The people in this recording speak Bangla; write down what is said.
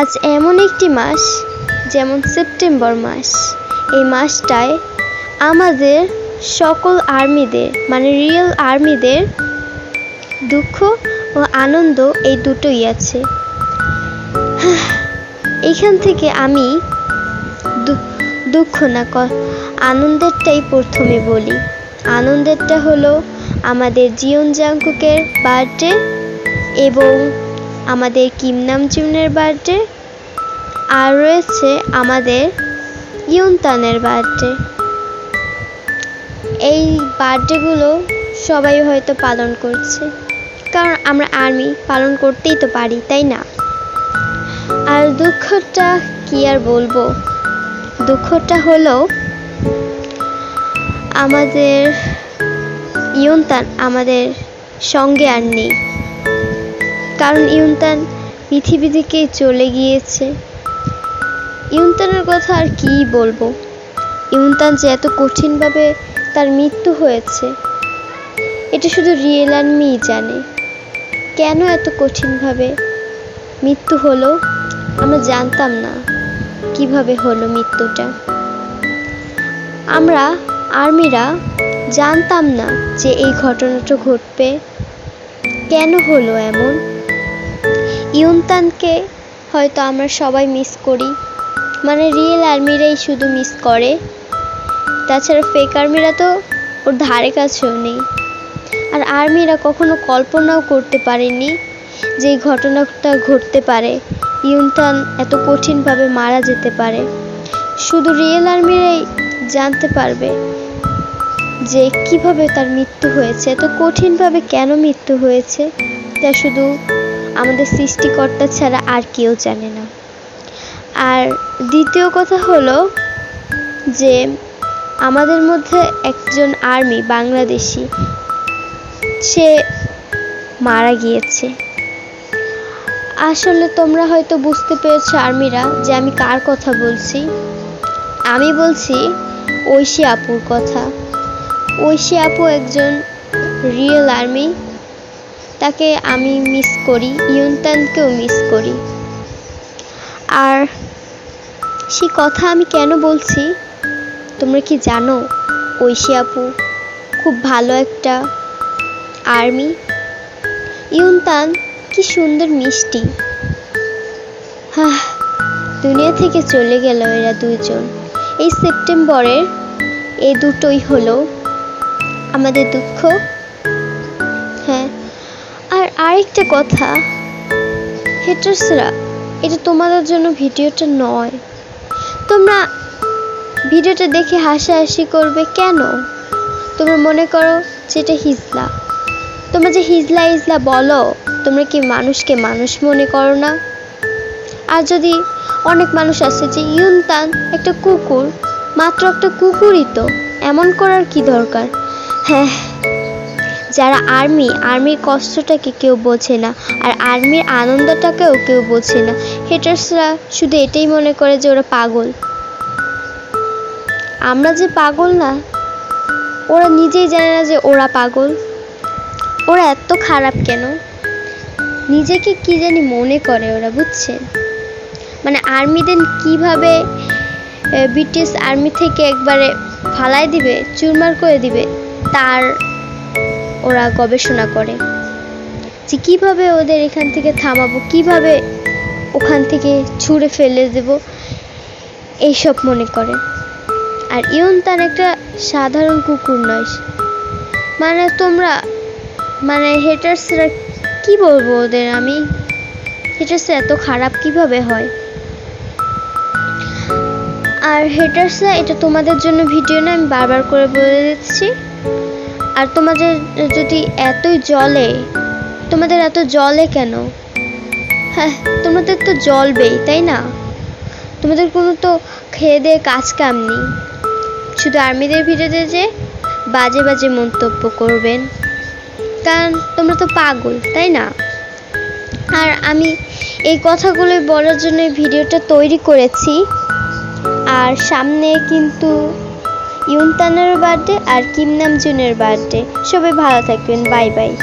আজ এমন একটি মাস, যেমন সেপ্টেম্বর মাস। এই মাসটায় আমাদের সকল আর্মিদের মানে রিয়েল আর্মিদের দুঃখ ও আনন্দ এই দুটোই আছে। এইখান থেকে আমি দুঃখ না, ক আনন্দেরটাই প্রথমে বলি। আনন্দেরটা হলো আমাদের জিয়ন জাংকুকের বার্থডে এবং আমাদের কিম নামজুনের বার্থডে, আর রয়েছে আমাদের ইউনতানের বার্থডে। এই বার্থডেগুলো সবাই হয়তো পালন করছে, কারণ আমরা আর্মি, পালন করতেই তো পারি, তাই না? আর দুঃখটা কি আর বলব? দুঃখটা হলো, আমাদের ইয়ন্তান আমাদের সঙ্গে আর নেই। কারণ ইয়ন্তান পৃথিবী থেকে চলে গিয়েছে। ইয়ন্তানের কথা আর কি বলব? ইয়ন্তান যে এত কঠিনভাবে তার মৃত্যু হয়েছে, এটা শুধু রিয়েল আর্মিই জানে। কেন এত কঠিনভাবে মৃত্যু হলো, আমরা জানতাম না কীভাবে হলো মৃত্যুটা। আমরা আর্মিরা জানতাম না যে এই ঘটনাটা ঘটবে। কেন হলো এমন? ইউনতানকে হয়তো আমরা সবাই মিস করি। মানে রিয়েল আর্মিরাই শুধু মিস করে। তাছাড়া ফেক আর্মিরা তো ওর ধারে কাছেও নেই। আর আর্মিরা কখনো কল্পনাও করতে পারেনি যে এই ঘটনাটা ঘটতে পারে। ইউনতান এত কঠিনভাবে মারা যেতে পারে। শুধু রিয়েল আর্মিরাই জানতে পারবে যে কীভাবে তার মৃত্যু হয়েছে, এত কঠিনভাবে কেন মৃত্যু হয়েছে, তা শুধু আমাদের সৃষ্টিকর্তা ছাড়া আর কেউ জানে না। আর দ্বিতীয় কথা হলো যে আমাদের মধ্যে একজন আর্মি বাংলাদেশি, সে মারা গিয়েছে। আসলে তোমরা হয়তো বুঝতে পেরেছ আর্মিরা যে আমি কার কথা বলছি। আমি বলছি ঐশী আপুর কথা। ঐশী আপু একজন রিয়েল আর্মি তাকে আমি মিস করি, ইয়ন্তানকেও মিস করি। আর সে কথা আমি কেন বলছি? তোমরা কি জানো? ঐশী আপু খুব ভালো একটা আর্মি ইউনতান কি সুন্দর মিষ্টি। হাহ, দুনিয়া থেকে চলে গেল এরা দুজন এই সেপ্টেম্বরের এই দুটোই হলো আমাদের দুঃখ। হ্যাঁ আরেকটা কথা। হেটার্সরা এটা তোমাদের জন্য ভিডিওটা নয়। তোমরা ভিডিওটা দেখে হাসাহাসি করবে কেন? তোমরা মনে করো যেটা হিজলা। তোমরা যে হিজলা হিজলা বলো, তোমরা কি মানুষকে মানুষ মনে করো না? আর যদি অনেক মানুষ আছে যে ইউনতান, একটা কুকুর, মাত্র একটা কুকুরই তো, এমন করার কি দরকার? হ্যাঁ যারা আর্মি, আর্মির কষ্টটাকে কেউ বোঝে না আর আর্মির আনন্দটাকেও কেউ বোঝে না। হেটার্সরা শুধু এটাই মনে করে যে ওরা পাগল। আমরা যে পাগল না, ওরা নিজেই জানে না যে ওরা পাগল। ওরা এত খারাপ কেন? নিজেকে কি জানি মনে করে ওরা, বুঝছেন? মানে আর্মিদের কীভাবে ব্রিটিশ আর্মি থেকে একবারে ফালাই দিবে, চুরমার করে দিবে, তার ওরা গবেষণা করে যে কীভাবে ওদের এখান থেকে থামাবো, কীভাবে ওখান থেকে ছুঁড়ে ফেলে দেব, এইসব মনে করে। আর ইউন তার একটা সাধারণ কুকুর নয়। মানে তোমরা মানে হেটার্সরা কি বলব ওদের? আমি হেটার্স এত খারাপ কীভাবে হয়? আর হেটার্সরা, এটা তোমাদের জন্য ভিডিও না, আমি বারবার করে বলে দিচ্ছি। আর তোমাদের যদি এতই জলে, তোমাদের এত জলে কেন? হ্যাঁ তোমাদের তো জ্বলবেই, তাই না? তোমাদের কোনো তো খেয়ে দিয়ে কাজ কাম নেই। শুধু আর্মিদের ভিডিওতে যে বাজে বাজে মন্তব্য করবেন। কারণ তোমরা তো পাগল, তাই না? আর আমি এই কথাগুলোই বলার জন্য ভিডিওটা তৈরি করেছি। আর সামনে কিন্তু ইউনতানের বার্থডে আর কিম নামজুনের বার্থডে। সবাই ভালো থাকবেন বাই বাই।